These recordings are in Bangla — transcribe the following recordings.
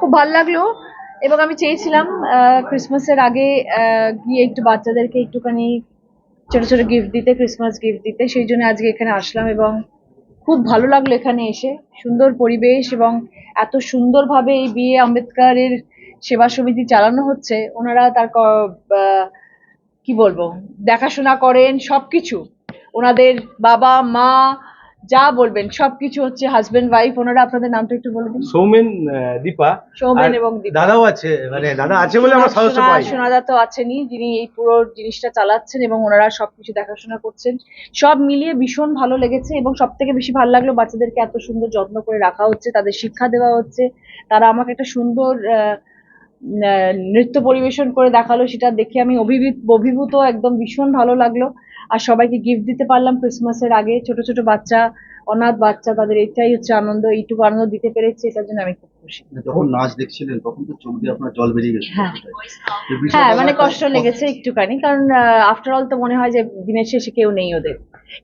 খুব ভালো লাগল। এবং আমি চেয়েছিলাম ক্রিসমাসের আগে গিয়ে একটু বাচ্চাদেরকে একটুখানি ছোট ছোট গিফট দিতে ক্রিসমাস গিফট দিতে। সেই জন্য আজকে এখানে আসলাম এবং খুব ভালো লাগল এখানে এসে। সুন্দর পরিবেশ এবং এত সুন্দরভাবে এই বিয়ে আম্বেদকারের সেবা সমিতি চালানো হচ্ছে। ওনারা তার ক- বলব? দেখাশোনা করেন সবকিছু। ওনাদের বাবা, মা যা বলবেন সবকিছু হচ্ছে হাজবেন্ড ওয়াইফ ওনারা আপনাদের নামটা একটু বলে দিন। সৌমেন দীপা। সৌমেন এবং দাদাও আছে মানে দাদা আছে বলে আমরা সোনা- পাই সোনাদা তো আছেনই যিনি এই পুরো জিনিসটা চালাচ্ছেন এবং ওনারা সবকিছু দেখাশোনা করছেন। সব মিলিয়ে ভীষণ ভালো লেগেছে এবং সব থেকে বেশি ভালো লাগল বাচ্চাদেরকে এত সুন্দর যত্ন করে রাখা হচ্ছে তাদের শিক্ষা দেওয়া হচ্ছে। তারা আমাকে একটা সুন্দর নৃত্য পরিবেশন করে দেখাল সেটা দেখে আমি অভিভূত অভিভূত একদম ভীষণ ভালো লাগল। আর সবাইকে গিফট দিতে পারলাম ক্রিসমাসের আগে। ছোট ছোট বাচ্চা অনাথ বাচ্চা তাদের এটাই হচ্ছে আনন্দ এইটুকু আনন্দ দিতে পেরেছি এটার জন্য আমি খুব খুশি। যখন নাচ দেখছিলেন তখন তো চোখ দিয়ে আপনার জল বেরিয়ে গেছে হ্যাঁ। বিষয়টা হ্যাঁ মানে কষ্ট লেগেছে একটুখানি কারণ আফটার অল তো মনে হয় যে দিনের শেষে কেউ নেই ওদের।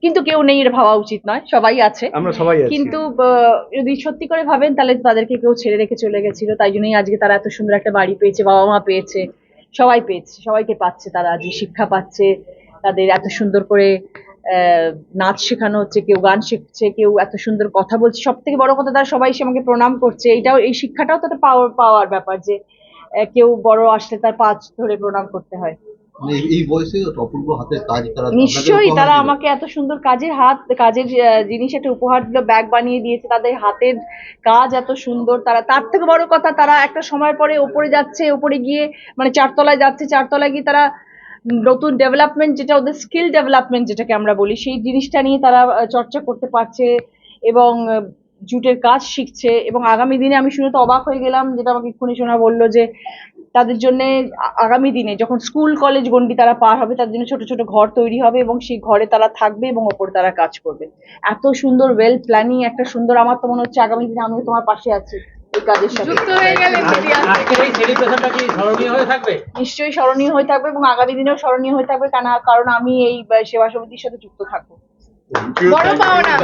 কিন্তু কেউ নেই এটা ভাবা উচিত নয় সবাই আছে। আমরা সবাই আছি। কিন্তু আহ, যদি সত্যি করে ভাবেন তাহলে তাদেরকে কেউ ছেড়ে রেখে চলে গেছিল তাই জন্যই আজকে তারা এত সুন্দর একটা বাড়ি পেয়েছে বাবা মা পেয়েছে সবাই পেয়েছে সবাইকে পাচ্ছে তারা আজকে শিক্ষা পাচ্ছে তাদের এত সুন্দর করে আহ, নাচ শেখানো হচ্ছে কেউ গান শিখছে কেউ এত সুন্দর কথা বলছে। সব থেকে বড় কথা তারা সবাই এসে আমাকে প্রণাম করছে। এইটাও এই শিক্ষাটাও তো একটা পাওয়ার পাওয়ার ব্যাপার যে কেউ বড় আসলে তার পাঁচ ধরে প্রণাম করতে হয়। মানে এই- এই বয়সে অপূর্ব হাতের কাজ তারা নিশ্চয়ই তারা আমাকে এত সুন্দর কাজের হাত কাজের জিনিস একটা উপহার দিল ব্যাগ বানিয়ে দিয়েছে তাদের হাতের কাজ এত সুন্দর। তারা তার থেকে বড় কথা তারা একটা সময় পরে ওপরে যাচ্ছে ওপরে গিয়ে মানে চারতলায় যাচ্ছে চারতলায় গিয়ে তারা নতুন ডেভেলপমেন্ট যেটা ওদের স্কিল ডেভেলপমেন্ট যেটাকে আমরা বলি, সেই জিনিসটা নিয়ে তারা চর্চা করতে পারছে এবং জুটের কাজ শিখছে এবং আগামী দিনে আমি শুনে তো অবাক হয়ে গেলাম, যেটা আমাকে এক্ষুনি শোনা বলল যে, তাদের জন্য আগামী দিনে যখন স্কুল কলেজ গন্ডি তারা পার হবে, তাদের জন্য ছোট ছোট ঘর তৈরি হবে এবং সেই ঘরে তারা থাকবে এবং ওপরে তারা কাজ করবে। এত সুন্দর ওয়েল প্ল্যানিং একটা সুন্দর আমার তো মনে হচ্ছে আগামী দিনে আমিও তোমার পাশে আছি। কাজের সাথে। আজকের এই সেলিব্রেশনটা কি স্মরণীয় হয়ে থাকবে? নিশ্চয়ই স্মরণীয় হয়ে থাকবে এবং আগামী দিনেও স্মরণীয় হয়ে থাকবে কারণ কারণ আমি এই সেবা সমিতির সাথে যুক্ত থাকব। বড় পাওনা।